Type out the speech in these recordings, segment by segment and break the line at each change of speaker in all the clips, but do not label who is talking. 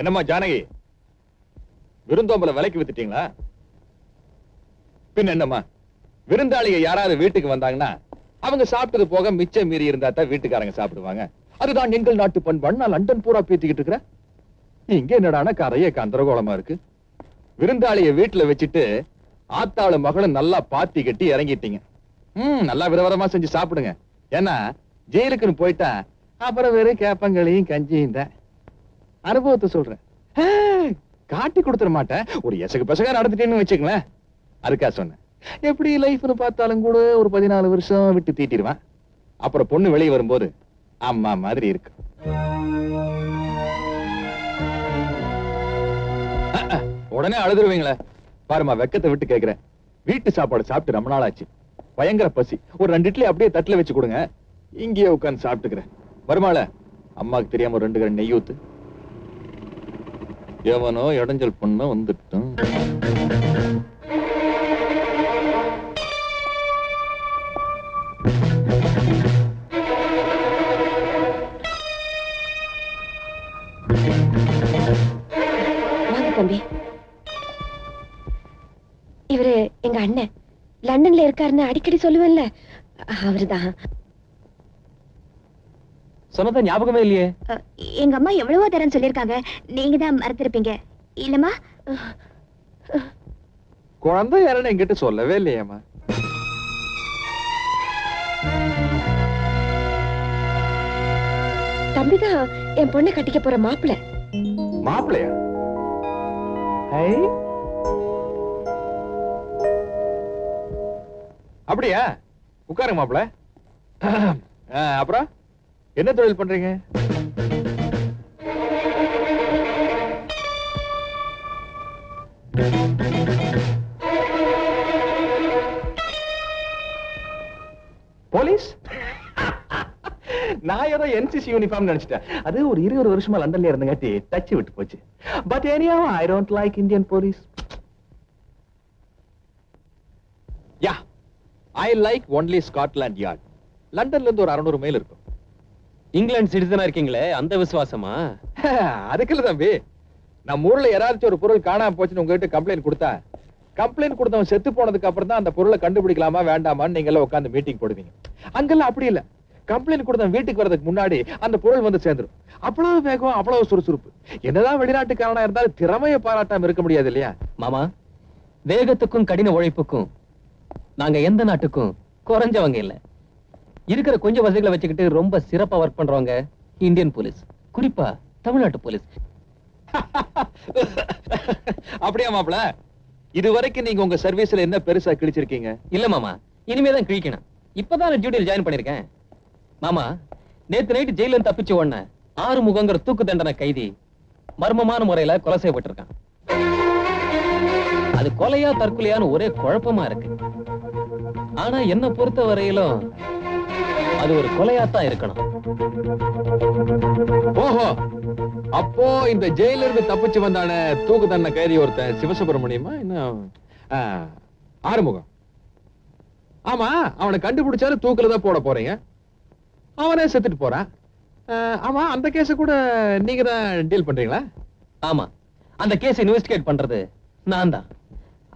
என்னம்மா ஜானகி? விருந்தோம்பல விலைக்கு வித்துட்டீங்களா? பின் என்னம்மா? விருந்தாளிங்க யாராவது வீட்டுக்கு வந்தாங்கன்னா அவங்க சாப்பிட்டது போக மிச்சம் மீறி இருந்தா தான் வீட்டுக்காரங்க சாப்பிடுவாங்க. அதுதான் எங்கள் நாட்டு பண்பாடு நான் லண்டன் பூரா பேத்திக்கிட்டு இருக்கிறேன் இங்க என்னடானா கரையே கந்தரகோலமா இருக்கு. விருந்தாளிய வீட்டுல வச்சுட்டு ஆத்தாளு மகளும் நல்லா பாத்தி கட்டி இறங்கிட்டீங்க. ம் நல்லா விதவிதமா செஞ்சு சாப்பிடுங்க. ஏன்னா ஜெயிலுக்குன்னு போயிட்டா அப்புறம் வெறும் கேப்பங்களையும் கஞ்சியும் தான். அனுபவத்தை சொல்றேன். காட்டி கொடுத்துட மாட்டேன். ஒரு எசகு பசங்க நடந்துட்டேன்னு வச்சுங்களேன் அதுக்கா சொன்னேன். எப்படி லைஃப்னு பார்த்தாலும் கூட ஒரு பதினாலு வருஷம் விட்டு தீட்டிடுவேன். அப்புறம் பொண்ணு வெளியே வரும்போது அம்மா மாதிரி இருக்கு. உடனே அழுதுருவீங்களே. பாருமா வெக்கத்தை விட்டு கேக்குறேன். வீட்டு சாப்பாடு சாப்பிட்டு ரொம்ப நாள் ஆச்சு பயங்கர பசி. ஒரு ரெண்டு இட்லி அப்படியே தட்டுல வச்சு கொடுங்க. இங்கேயே உட்கார்ந்து சாப்பிட்டுக்கிறேன். வருமால அம்மாக்கு தெரியாம ரெண்டு கரை நெய் ஊத்து. எவனோ இடைஞ்சல் பொண்ணு வந்துட்டோம்
தம்பி. இவரு எங்க அண்ணன். லண்டன்ல இருக்காருன்னு அடிக்கடி சொல்லுவேன்ல. அவருதான்.
சொன்னதா ஞாபகமே இல்லையே.
எங்க அம்மா எவ்வளவோ தரம் சொல்லிருக்காங்க நீங்க தான் மறந்துருப்பீங்க. இல்லம்மா?
குழந்தை யாருன்னு என்கிட்ட சொல்லவே இல்லையேம்மா.
தம்பிதான் என் பொண்ணை கட்டிக்க போற மாப்பிள்ள.
மாப்பிள்ளையா. அப்படியா? உட்காருங்க மாப்பிள்ள. அப்புறம்? என்ன தொழில் பண்றீங்க? போலீஸ்? நான் ஏதோ என்சிசி யூனிஃபார்ம் நினைச்சிட்டேன். அது ஒரு இருபது வருஷமா லண்டன்ல இருந்தங்காட்டி தச்சு விட்டு போச்சு. But anyhow I don't like Indian police yeah I like only Scotland Yard லண்டன்ல இருந்து ஒரு 600 மைல் இருக்கும்.
இங்கிலாந்து சிட்டிசனா இருக்கீங்களே அந்த விசுவாசமா?
அதுக்கு இல்ல தம்பி நம்ம ஊர்ல யாராச்சும் ஒரு பொருள் காணாம போச்சுன்னு உங்ககிட்ட கம்ப்ளைண்ட் கொடுத்தா கம்ப்ளைண்ட் கொடுத்தவன் செத்து போனதுக்கு அப்புறம் தான் அந்த பொருளை கண்டுபிடிக்கலாமா வேண்டாமான்னு நீங்க எல்லாம் உட்கார்ந்து மீட்டிங் போடுவீங்க. அங்கெல்லாம் அப்படி இல்ல. கம்ப்ளைண்ட் கொடுத்தவன் வீட்டுக்கு வரதுக்கு முன்னாடி அந்த பொருள் வந்து சேர்ந்துரும். அவ்வளவு வேகம் அவ்வளவு சுறுசுறுப்பு. என்னதான் வெளிநாட்டுக்காரனா இருந்தாலும் திறமையை பாராட்டாம இருக்க முடியாது இல்லையா?
மாமா வேகத்துக்கும் கடின உழைப்புக்கும் நாங்க எந்த நாட்டுக்கும் குறைஞ்சவங்க இல்ல. இருக்கிற கொஞ்சம் வசதிகளை வச்சுக்கிட்டு ரொம்ப சிறப்பா ஒர்க் பண்றவங்க இந்தியன் போலீஸ் குறிப்பா தமிழ்நாட்டு போலீஸ்.
அப்படியா மாப்ள இது வரைக்கும் நீங்க உங்க சர்வீஸ்ல என்ன பெருசா கிழிச்சிருக்கீங்க?
இல்ல மாமா இனிமே தான் கிழிக்கணும். இப்பதான் டியூட்டியில் ஜாயின் பண்ணிருக்கேன். மாமா நேத்து நைட்டு ஜெயில தப்பிச்ச உடனே ஆறு முகங்கிற தூக்கு தண்டனை கைதி மர்மமான முறையில கொலை செய்யப்பட்டிருக்கான். அது கொலையா தற்கொலையான்னு ஒரே குழப்பமா இருக்கு. ஆனா என்ன பொறுத்த வரையிலும் அது ஒரு கொலையா தான் இருக்கணும்.
ஓஹோ. அப்போ இந்த ஜெயில இருந்து தப்பிச்சு வந்தானே தூக்கு தண்டனை கைதி ஒருத்தன் சிவசுப்பிரமணியமா என்ன? ஆறுமுகம். ஆமா அவனை கண்டுபிடிச்சாரு தூக்குல தான் போட போறீங்க. அவனே செத்துட்டு போறான் ஆமா அந்த கேஸ கூட நீங்க தான் டீல் பண்றீங்களா?
ஆமா. அந்த கேஸ் இன்வெஸ்டிகேட் பண்றது நான் தான்.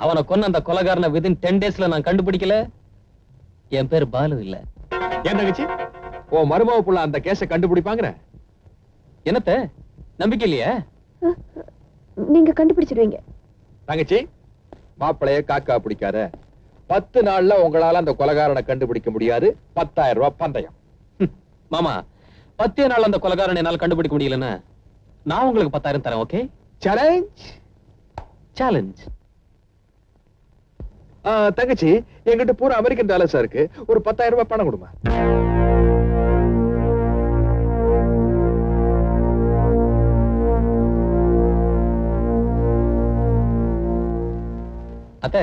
அவனை கொன்ன அந்த கொலைகாரனை விதின் டென் டேஸ்ல நான் கண்டுபிடிக்கல. என் பேர் பாலு இல்ல.
ஏன் தங்கச்சி? ஓ மருமக புள்ள அந்த கேஸ கண்டுபிடிப்பாங்கற?
என்னத்த? நம்பிக்கை இல்லையா
நீங்க கண்டுபிடிச்சிடுவீங்க.
தங்கச்சி மாப்பிளைய காக்கா பிடிக்காத. பத்து நாள்ல உங்களால அந்த கொலகாரனை கண்டுபிடிக்க முடியாது. பத்தாயிரம் ரூபாய் பந்தயம்.
மாமா பத்தே நாள் அந்த கொலைகாரனை என்னால கண்டுபிடிக்க முடியலன்னா நான் உங்களுக்கு பத்தாயிரம் தரேன் ஓகே?
சேலஞ்ச்
சேலஞ்ச்
தங்கச்சி என்கிட்ட பூரா அமெரிக்கன் டாலர்ஸா இருக்கு. ஒரு பத்தாயிரம் ரூபாய் பணம் கொடுமா.
அத்தை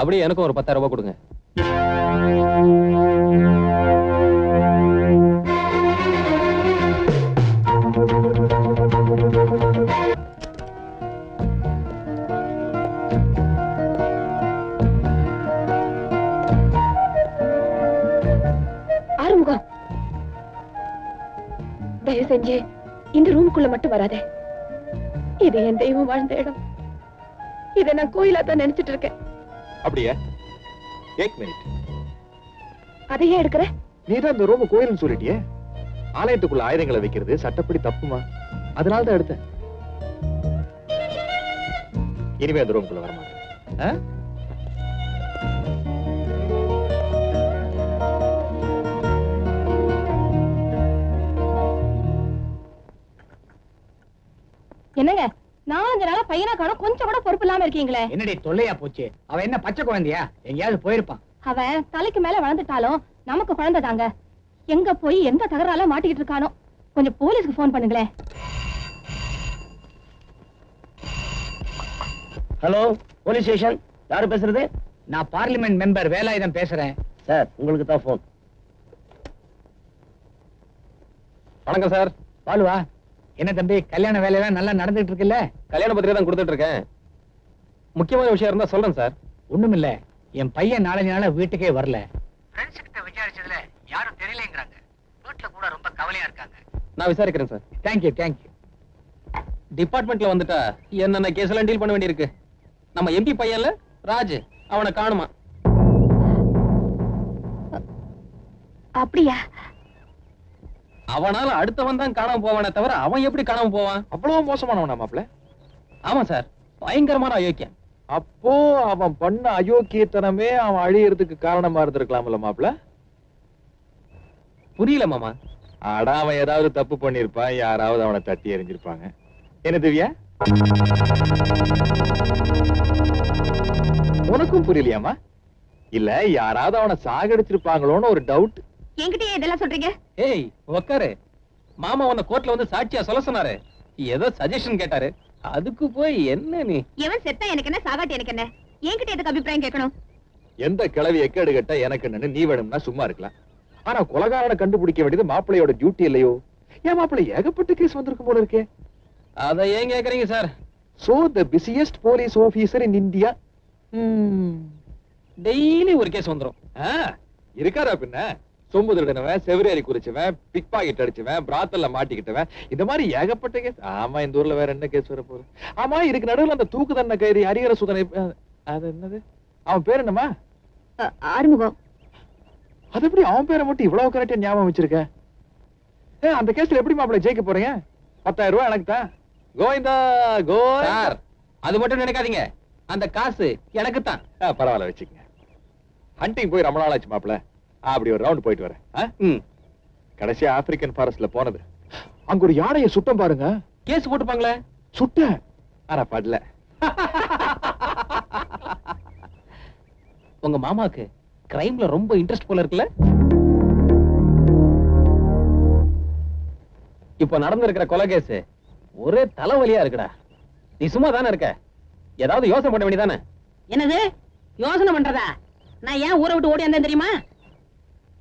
அப்படியே எனக்கும் ஒரு பத்தாயிரம் ரூபாய் கொடுங்க.
செஞ்சு இந்த ரூமுக்குள்ள மட்டும் வராத. இது என் தெய்வம் வாழ்ந்த இடம். இதை நான் கோயிலா தான் நினைச்சிட்டு இருக்கேன்.
அப்படியே? ஏக் மினிட்
அதையே எடுக்கிற?
நீ தான் இந்த ரூம் கோயில்னு சொல்லிட்டியே? ஆலயத்துக்குள்ள ஆயுதங்களை வைக்கிறது சட்டப்படி தப்புமா? அதனால தான் எடுத்தேன். இனிமே அந்த ரூமுக்குள்ள வரமாட்டேன்.
பையனா காணோம் கொஞ்சம் கூட பொறுப்பு இல்லாம இருக்கீங்களே.
என்னடி தொல்லையா போச்சு? அவ என்ன பச்சை குழந்தையா? எங்கேயாவது போயிருப்பான்.
அவன் தலைக்கு மேல வளர்ந்துட்டாலும் நமக்கு குழந்தை தாங்க. எங்க போய் எந்த தகரால மாட்டிக்கிட்டு இருக்கானோ? கொஞ்சம் போலீஸ்க்கு ஃபோன் பண்ணுங்களேன்.
Hello police station? யாரு பேசுறது? நான் பார்லிமெண்ட் மெம்பர் வேலாயுதம் பேசுறேன். சார் உங்களுக்கு தான் போன்
வணக்கம் சார்.
பாலுவா? என்ன தம்பி கல்யாண வேலையெல்லாம் நல்லா நடந்துட்டு இருக்குல்ல
கல்யாண பத்திரிகை தான் கொடுத்துட்டு இருக்கேன் முக்கியமான விஷயம் இருந்தா சொல்றேன் சார்.
ஒண்ணுமில்ல என் பையன் நாலஞ்சு நாளா வீட்டுக்கே வரல. ஃப்ரெண்ட்ஸ் கிட்ட விசாரிச்சதுல யாரும் தெரியலங்கறாங்க. வீட்ல கூட ரொம்ப கவலையா இருக்காங்க.
நான் விசாரிக்கிறேன் சார்.
தேங்க்யூ தேங்க்யூ
டிபார்ட்மெண்ட்ல வந்துட்டா என்னென்ன கேஸ் எல்லாம் டீல் பண்ண வேண்டியிருக்கு? நம்ம எம்பி பையன்ல ராஜ் அவனை காணுமா?
அப்படியா?
அவனால அடுத்தவன் தான் காணாம போவானே தவிர அவன் எப்படி காணாம போவான்?
அவ்வளவு மோசமானவனா மாப்ள
ஆமா சார். பயங்கரமான அயோக்கியம்
அப்போ அவன் பண்ண அயோக்கியத்தனமே அவன் அழியறதுக்கு காரணமா இருந்திருக்கலாம்ல மாப்ள
புரியல மாமா.
அட அவன் ஏதாவது தப்பு பண்ணிருப்பான் யாராவது அவனை தட்டி எறிஞ்சிருப்பாங்க. என்ன திவ்யா? உனக்கும் புரியலையாமா இல்ல யாராவது அவனை சாகடிச்சிருப்பாங்களோன்னு ஒரு டவுட்
என்கிட்ட இதெல்லாம் சொல்றீங்க?
ஏய் உக்காரு. மாமா உன்னை கோர்ட்ல வந்து சாட்சியா சொல்ல சொன்னாரு. ஏதோ சஜஷன் கேட்டாரு. அதுக்கு போய் என்ன நீ?
எவன் செத்தா எனக்கு என்ன சாகாட்டி எனக்கு என்ன? என்கிட்ட எதுக்கு அபிப்பிராயம் கேட்கணும்?
எந்த கிளவி எக்கேடு கட்ட எனக்கு என்னன்னு நீ வேணும்னா சும்மா இருக்கலாம். ஆனா கொலகாரனை கண்டுபிடிக்க வேண்டியது மாப்பிள்ளையோட டியூட்டி இல்லையோ? ஏன் மாப்பிள்ளை ஏகப்பட்ட கேஸ் வந்திருக்கும் போல இருக்கே.
அத ஏன் கேக்குறீங்க sir
so the busiest police officer in India
daily ஒரு கேஸ் வந்துரும்.
இருக்காரா பின்ன? சொம்பு திருடினவன் செவிரேறி குறிச்சவன் பிக் பாக்கெட் அடிச்சவன் பிராத்தல்ல மாட்டிக்கிட்டவன். இந்த மாதிரி ஏகப்பட்ட கேஸ் ஆமா இந்த ஊர்ல வேற என்ன கேஸ் வர போகுது ஆமா இதுக்கு நடுவுல அந்த தூக்கு தண்டனை கைதி ஹரிஹர சுதனை அது என்னது? அவன் பேர் என்னமா
ஆறுமுகம்.
அது எப்படி அவன் பேரை மட்டும் இவ்வளவு கரெக்டா ஞாபகம் வச்சிருக்க? ஏ அந்த கேஸ்ல எப்படி மாப்பிள ஜெயிக்க போறீங்க? பத்தாயிரம் ரூபாய் எனக்கு தான். கோவிந்தா கோவிந்தா.
சார் அது மட்டும் நினைக்காதீங்க. அந்த காசு எனக்கு தான்.
ஆ, பரவாயில்ல வச்சுக்கங்க. ஹண்டிங் போய் ரொம்ப நாள் ஆச்சு மாப்பிள அப்படி ஒரு ரவுண்ட் போயிட்டு வரேன். கடைசியா ஆப்பிரிக்கன் ஃபாரஸ்ட்ல போனது. அங்க ஒரு யானையை சுட்டம் பாருங்க.
கேஸ் போட்டுப்பாங்களே?
சுட்ட. ஆனா படல.
உங்க மாமாக்கு கிரைம்ல ரொம்ப இன்ட்ரெஸ்ட் போல இருக்குல்ல? இப்ப நடந்திருக்கிற கொலை கேஸ் ஒரே தலைவலியா இருக்குடா. நீ சும்மா தானே இருக்க? ஏதாவது யோசனை பண்ண வேண்டியதானே
என்னது? யோசனை பண்றதா? நான் ஏன் ஊரை விட்டு ஓடி வந்தேன் தெரியுமா?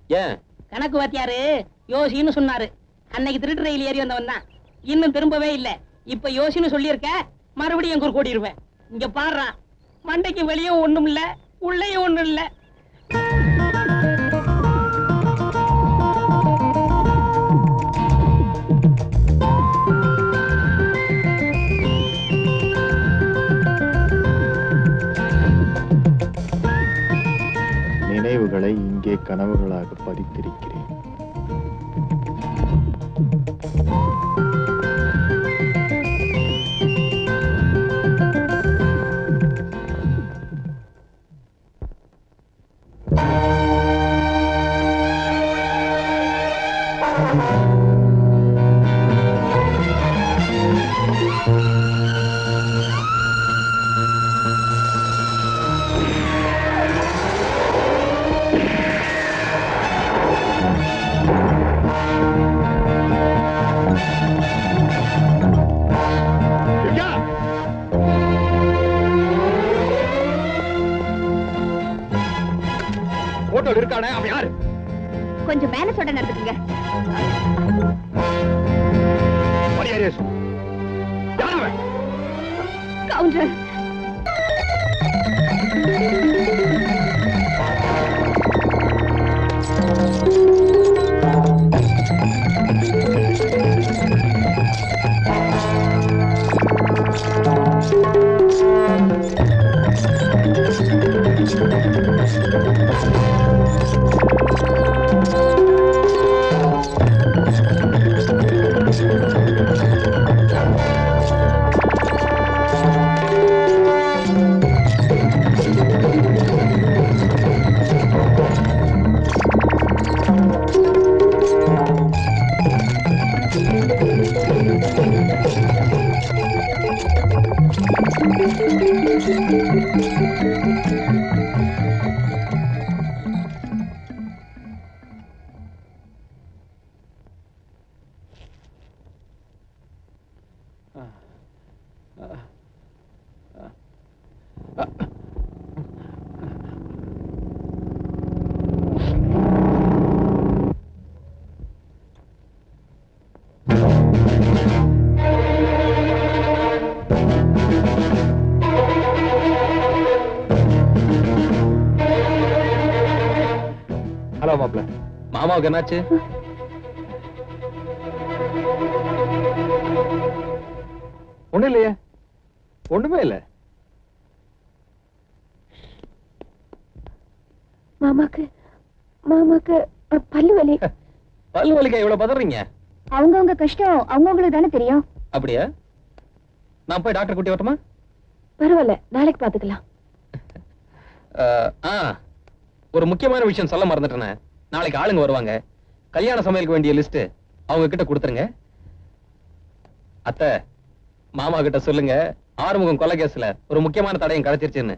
ஏன்?
கணக்கு வாத்தியாரு யோசின்னு சொன்னாரு. அன்னைக்கு திருட்டு ரயில் ஏறி வந்தவன் தான். இன்னும் திரும்பவே இல்ல. இப்ப யோசின்னு சொல்லியிருக்க மறுபடியும் எங்க கூட்டிடுவேன் இங்க பாடுறான் மண்டைக்கு வெளியே ஒண்ணும் இல்ல உள்ளேயும் ஒண்ணும் இல்லை.
கனவுகளை இங்கே கனவுகளாக பதித்திருக்கிறேன். போட்டோல இருக்கானே அவன் யாரு?
கொஞ்சம் நடந்துக்குங்க.
மரியாதையா சொல்லு. அவன்?
கவுண்டர்
மாமாவுக்கு என்னாச்சு?
ஒண்ணும் இல்லையே. ஒண்ணுமே இல்ல.
மாமாக்கு மாமாக்கு பல்லு வலி.
பல்லு வலிக்க இவ்வளவு பதறீங்க?
அவங்கவங்க கஷ்டம் அவங்கவுங்களுக்கு தானே தெரியும்.
அப்படியா? நான் போய் டாக்டர் கூட்டி வரட்டுமா?
பரவாயில்ல நாளைக்கு பாத்துக்கலாம்.
ஒரு முக்கியமான விஷயம் சொல்ல மறந்துட்டேனே. நாளைக்கு ஆளுங்க வருவாங்க. கல்யாண சமையலுக்கு வேண்டிய லிஸ்ட் அவங்க கிட்ட கொடுத்துருங்க. அத்தை மாமா கிட்ட சொல்லுங்க. ஆறுமுகம் கொலை கேஸ்ல ஒரு முக்கியமான தடையும் கிடைச்சிருச்சுன்னு